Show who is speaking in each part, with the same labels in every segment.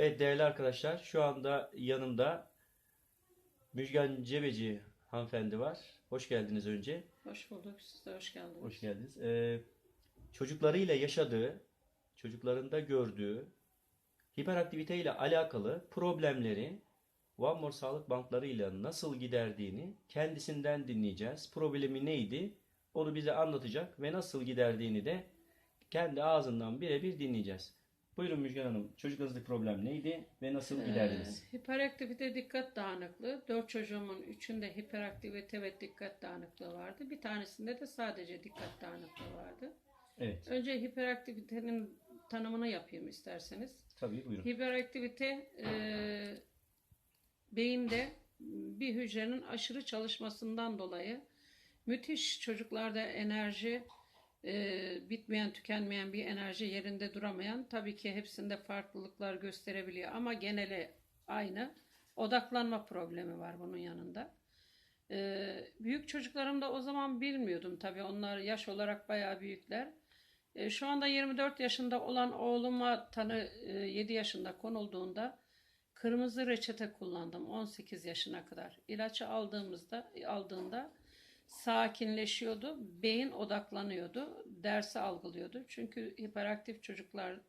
Speaker 1: Evet değerli arkadaşlar şu anda yanımda Müjgan Cebeci hanımefendi var. Hoş geldiniz önce.
Speaker 2: Hoş bulduk. Siz de hoş geldiniz.
Speaker 1: Hoş geldiniz. Ee, çocuklarıyla yaşadığı, çocuklarında gördüğü hiperaktivite ile alakalı problemleri One More Sağlık Banklarıyla nasıl giderdiğini kendisinden dinleyeceğiz. Problemi neydi? Onu bize anlatacak ve nasıl giderdiğini de kendi ağzından birebir dinleyeceğiz. Buyurun Müjgan Hanım. Çocuklarınızdaki problem neydi ve nasıl giderdiniz?
Speaker 2: Ee, hiperaktivite dikkat dağınıklığı. Dört çocuğumun üçünde hiperaktivite ve dikkat dağınıklığı vardı. Bir tanesinde de sadece dikkat dağınıklığı vardı.
Speaker 1: Evet.
Speaker 2: Önce hiperaktivitenin tanımını yapayım isterseniz.
Speaker 1: Tabii buyurun.
Speaker 2: Hiperaktivite e, beyinde bir hücrenin aşırı çalışmasından dolayı müthiş çocuklarda enerji e, bitmeyen tükenmeyen bir enerji yerinde duramayan tabii ki hepsinde farklılıklar gösterebiliyor ama geneli aynı odaklanma problemi var bunun yanında. E, büyük çocuklarımda o zaman bilmiyordum tabii onlar yaş olarak bayağı büyükler. E, Şu anda 24 yaşında olan oğluma tanı e, 7 yaşında konulduğunda kırmızı reçete kullandım 18 yaşına kadar. İlaçı aldığımızda aldığında sakinleşiyordu, beyin odaklanıyordu, dersi algılıyordu. Çünkü hiperaktif çocuklar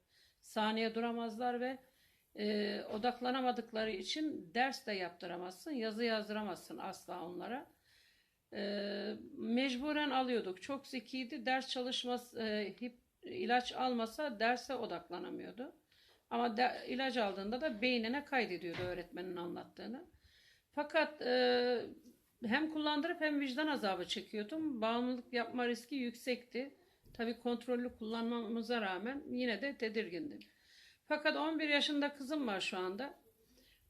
Speaker 2: saniye duramazlar ve e, odaklanamadıkları için ders de yaptıramazsın, yazı yazdıramazsın asla onlara. Ee, mecburen alıyorduk. Çok zekiydi. Ders çalışması, e, hip, ilaç almasa derse odaklanamıyordu. Ama de, ilaç aldığında da beynine kaydediyordu öğretmenin anlattığını. Fakat e, hem kullandırıp hem vicdan azabı çekiyordum. Bağımlılık yapma riski yüksekti. Tabii kontrollü kullanmamıza rağmen yine de tedirgindim. Fakat 11 yaşında kızım var şu anda.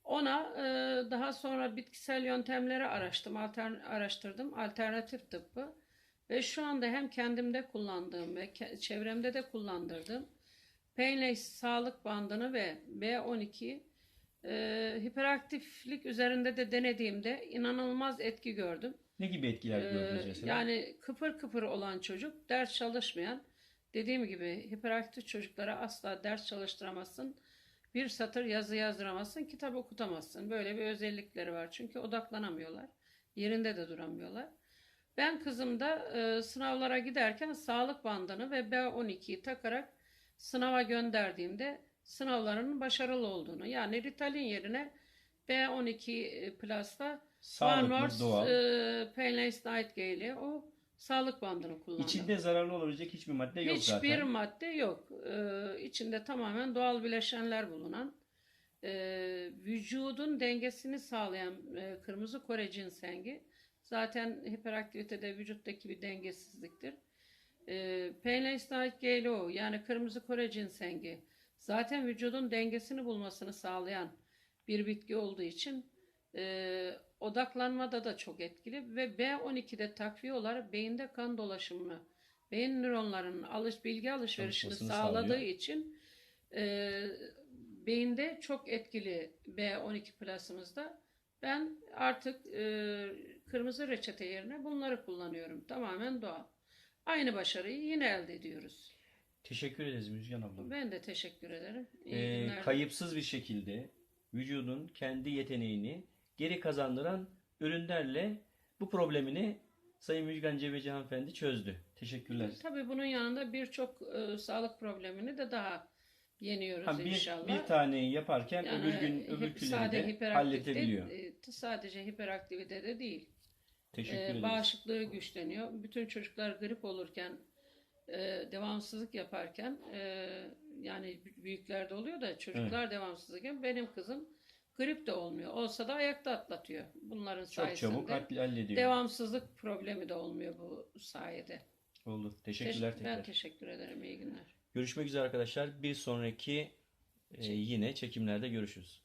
Speaker 2: Ona e, daha sonra bitkisel yöntemleri araştırdım, altern, araştırdım, alternatif tıbbı ve şu anda hem kendimde kullandığım ve çevremde de kullandırdığım Painless sağlık bandını ve B12 e, hiperaktiflik üzerinde de denediğimde inanılmaz etki gördüm.
Speaker 1: Ne gibi etkiler gördünüz
Speaker 2: Ee,
Speaker 1: mesela?
Speaker 2: Yani kıpır kıpır olan çocuk, ders çalışmayan, dediğim gibi hiperaktif çocuklara asla ders çalıştıramazsın. Bir satır yazı yazdıramazsın, kitap okutamazsın. Böyle bir özellikleri var. Çünkü odaklanamıyorlar. Yerinde de duramıyorlar. Ben kızımda e, sınavlara giderken sağlık bandını ve B12'yi takarak sınava gönderdiğimde sınavlarının başarılı olduğunu yani Ritalin yerine B12 Plus'ta
Speaker 1: Sağlıklı,
Speaker 2: One North,
Speaker 1: doğal.
Speaker 2: e, Painless Nightgale o sağlık bandını kullandım.
Speaker 1: İçinde zararlı olabilecek hiçbir madde yok
Speaker 2: Hiçbir
Speaker 1: zaten.
Speaker 2: madde yok. Ee, içinde tamamen doğal bileşenler bulunan, e, vücudun dengesini sağlayan e, kırmızı Kore cinsengi zaten hiperaktivitede vücuttaki bir dengesizliktir. E, Painless Night GLO yani kırmızı Kore cinsengi zaten vücudun dengesini bulmasını sağlayan bir bitki olduğu için e, odaklanmada da çok etkili ve B12'de takviye olarak beyinde kan dolaşımını, beyin nöronlarının alış bilgi alışverişini
Speaker 1: Çalışmasını
Speaker 2: sağladığı
Speaker 1: sağlıyor.
Speaker 2: için e, beyinde çok etkili B12 plasımızda. Ben artık e, kırmızı reçete yerine bunları kullanıyorum. Tamamen doğal. Aynı başarıyı yine elde ediyoruz.
Speaker 1: Teşekkür ederiz Müjgan abla.
Speaker 2: Ben de teşekkür ederim. İyi
Speaker 1: Ee,
Speaker 2: günler.
Speaker 1: kayıpsız bir şekilde vücudun kendi yeteneğini geri kazandıran ürünlerle bu problemini Sayın Müjgan Cebeci hanımefendi çözdü. Teşekkürler.
Speaker 2: Tabii bunun yanında birçok e, sağlık problemini de daha yeniyoruz
Speaker 1: Ha, bir,
Speaker 2: inşallah.
Speaker 1: bir taneyi yaparken
Speaker 2: Yani
Speaker 1: öbür gün
Speaker 2: hip-
Speaker 1: öbür
Speaker 2: sade
Speaker 1: de
Speaker 2: e, sadece hiperaktivite de değil.
Speaker 1: Teşekkür
Speaker 2: E,
Speaker 1: ederiz.
Speaker 2: bağışıklığı güçleniyor. Bütün çocuklar grip olurken, e, devamsızlık yaparken, e, yani büyüklerde oluyor da çocuklar devamsızlıkken benim kızım grip de olmuyor. Olsa da ayakta atlatıyor. Bunların
Speaker 1: Çok
Speaker 2: sayesinde.
Speaker 1: çabuk hallediyor.
Speaker 2: Devamsızlık problemi de olmuyor bu sayede.
Speaker 1: Oldu. Teşekkürler
Speaker 2: Teş-
Speaker 1: tekrar.
Speaker 2: ben teşekkür ederim. İyi günler.
Speaker 1: Görüşmek üzere arkadaşlar. Bir sonraki e, yine çekimlerde görüşürüz.